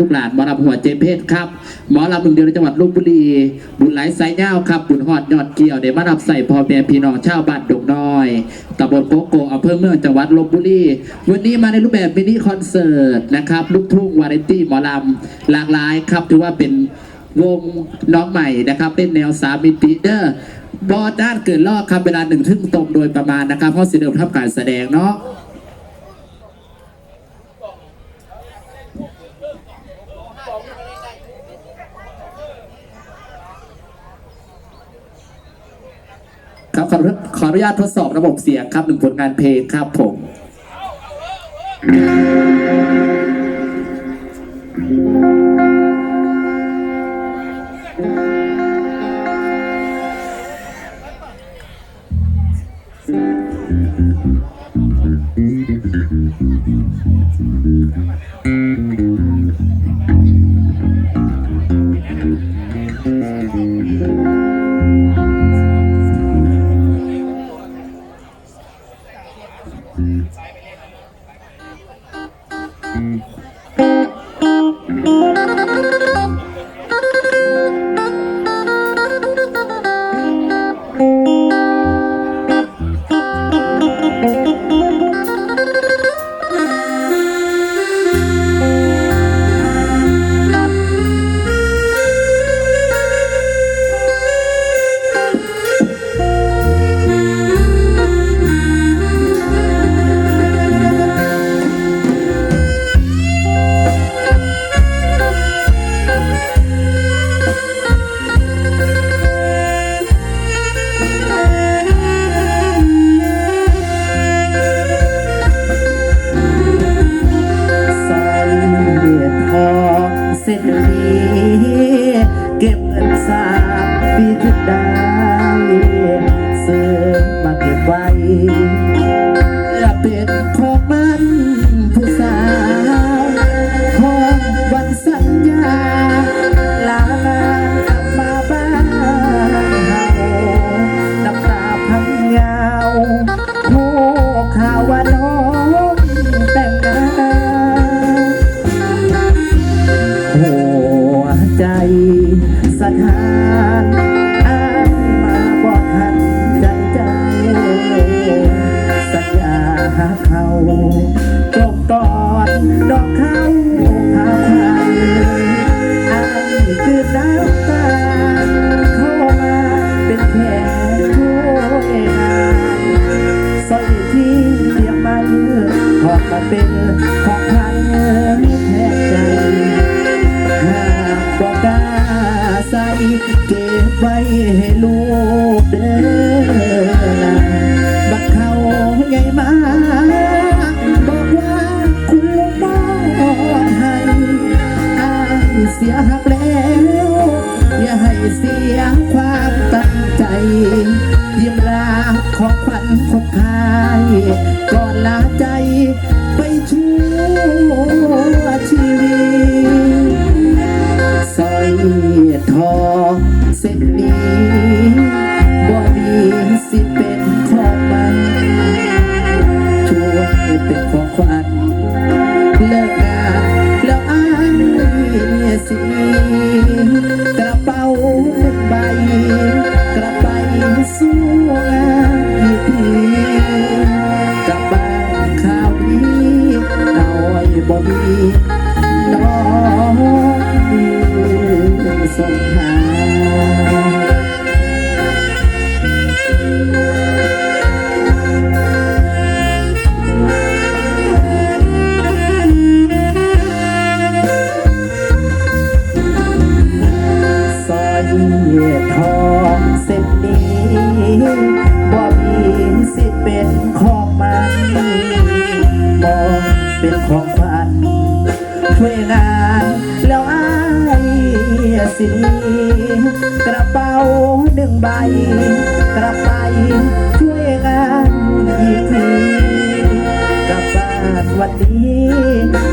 ลูกหลานหมอลำหัวเจเพชรครับหมอลำหนึ่งเดียวในจังหวัดลบบุรี บุญไหลสายเงาครับ บุญหอดยอดเกี่ยวเดี๋ยวมารับใส่พ่อแม่พี่น้องชาวบ้านดงน้อยตำบลโกโกอำเภอเมืองจังหวัดลบบุรี วันนี้มาในรูปแบบมินิคอนเสิร์ตนะครับลูกทุ่งวาไรตี้หมอลำหลากหลายครับถือว่าเป็นวงน้องใหม่นะครับเป็นแนวสามมิติเดอร์บอด้านเกิดลอกครับเวลาหนึ่งทึ่งตรงโดยประมาณนะครับเพราะสิเดิมทำการแสดงเนาะ ครับขอขออนุญาตทดสอบระบบเสียงครับหนึ่งผลงานเพลงครับผม ส เส้นนี้เก็บเงินสามปีถึงได้ กขอมาเป็นของพันแทนใจหากบอกกล้าใส่เก็บไว้ให้ลูกเด้อบักเขาใหญ่มาบอกว่าคุณลงมอบให้อายเสียหักแล้ว บ่มีน้องสงหาสร้อยทองเส้นนี้บ่มีสิเป็นของมันมองเป็นของฝัน สิกระเป๋าหนึ่งใบ กระไปช่วยงานอีกทีกลับบ้านวันนี้